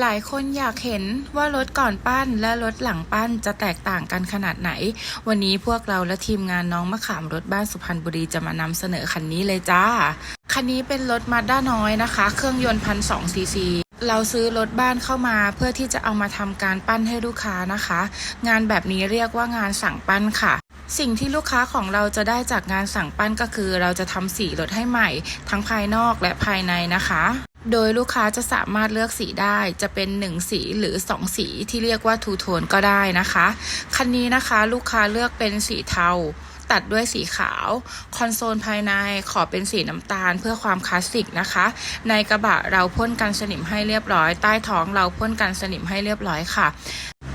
หลายคนอยากเห็นว่ารถก่อนปั้นและรถหลังปั้นจะแตกต่างกันขนาดไหน วันนี้พวกเราและทีมงานน้องมะขามรถบ้านสุพรรณบุรีจะมานำเสนอคันนี้เลยจ้า คันนี้เป็นรถมาด้าน้อยนะคะ เครื่องยนต์พันสองซีซีเราซื้อรถบ้านเข้ามาเพื่อที่จะเอามาทำการปั้นให้ลูกค้านะคะ งานแบบนี้เรียกว่างานสั่งปั้นค่ะสิ่งที่ลูกค้าของเราจะได้จากงานสั่งปั้นก็คือ เราจะทำสีรถให้ใหม่ ทั้งภายนอกและภายในนะคะ โดยลูกค้าจะสามารถเลือกสีได้จะเป็น 1 สีหรือ 2 สีที่เรียกว่าทูโทนก็ได้นะคะ คันนี้นะคะลูกค้าเลือกเป็นสีเทา ตัดด้วยสีขาว คอนโซลภายในขอเป็นสีน้ำตาลเพื่อความคลาสสิกนะคะ ในกระบะเราพ่นกันสนิมให้เรียบร้อย ใต้ท้องเราพ่นกันสนิมให้เรียบร้อยค่ะ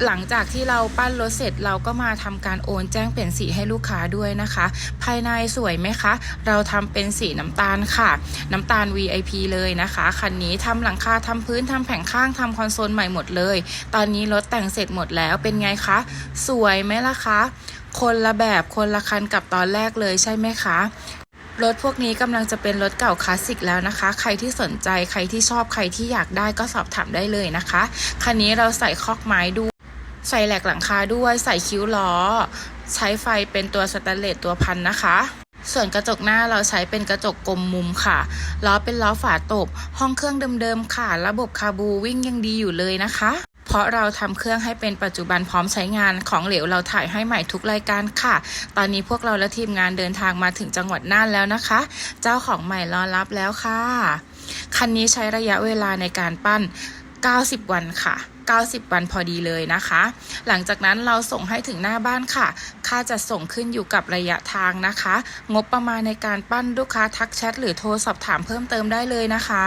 หลังจากที่เราปั้นรถเสร็จเราก็มาทำการโอนแจ้งเปลี่ยนสีให้ลูกค้าด้วยนะคะ ภายในสวยไหมคะ เราทำเป็นสีน้ำตาลค่ะ น้ำตาล VIP เลยนะคะคันนี้ทำหลังคาทำพื้นทำแผงข้างทำคอนโซลใหม่หมดเลย ตอนนี้รถแต่งเสร็จหมดแล้วเป็นไงคะ สวยไหมล่ะคะ คนละแบบคนละคันกับตอนแรกเลยใช่ไหมคะรถพวกนี้กำลังจะเป็นรถเก่าคลาสสิกแล้วนะคะ ใครที่สนใจใครที่ชอบใครที่อยากได้ก็สอบถามได้เลยนะคะ คันนี้เราใส่คอกไม้ด้วย ใส่แหลกหลังคาด้วยใส่คิ้วล้อ ใช้ไฟเป็นตัวสแตนเลสตัวพันนะคะ ส่วนกระจกหน้าเราใช้เป็นกระจกกลมมุมค่ะ ล้อเป็นล้อฝาตบ ห้องเครื่องเดิมๆค่ะ ระบบคาบูวิ่งยังดีอยู่เลยนะคะ เพราะเราทำเครื่องให้เป็นปัจจุบันพร้อมใช้งานของเหลวเราถ่ายให้ใหม่ทุกรายการค่ะ ตอนนี้พวกเราและทีมงานเดินทางมาถึงจังหวัดน่านแล้วนะคะ เจ้าของใหม่รอรับแล้วค่ะ คันนี้ใช้ระยะเวลาในการปั้น 90 วันค่ะ 90 วันพอดีเลยนะคะ หลังจากนั้นเราส่งให้ถึงหน้าบ้านค่ะ ค่าจะส่งขึ้นอยู่กับระยะทางนะคะ งบประมาณในการปั้นลูกค้าทักแชทหรือโทรสอบถามเพิ่มเติมได้เลยนะคะ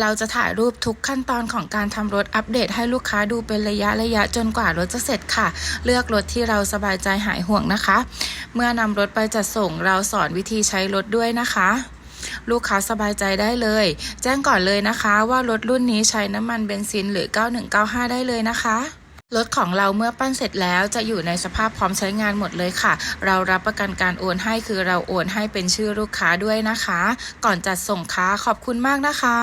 เราจะถ่ายรูปทุกขั้นตอนของการทำรถอัปเดตให้ลูกค้าดูเป็นระยะระยะจนกว่ารถจะเสร็จค่ะ เลือกรถที่เราสบายใจหายห่วงนะคะ เมื่อนำรถไปจัดส่งเราสอนวิธีใช้รถด้วยนะคะ ลูกค้าสบายใจได้เลย แจ้งก่อนเลยนะคะว่ารถรุ่นนี้ใช้น้ำมันเบนซินหรือ 9195 ได้เลยนะคะรถของเราเมื่อปั้นเสร็จแล้วจะอยู่ในสภาพพร้อมใช้งานหมดเลยค่ะ เรารับประกันการโอนให้คือเราโอนให้เป็นชื่อลูกค้าด้วยนะคะ ก่อนจัดส่งค้าขอบคุณมากนะคะ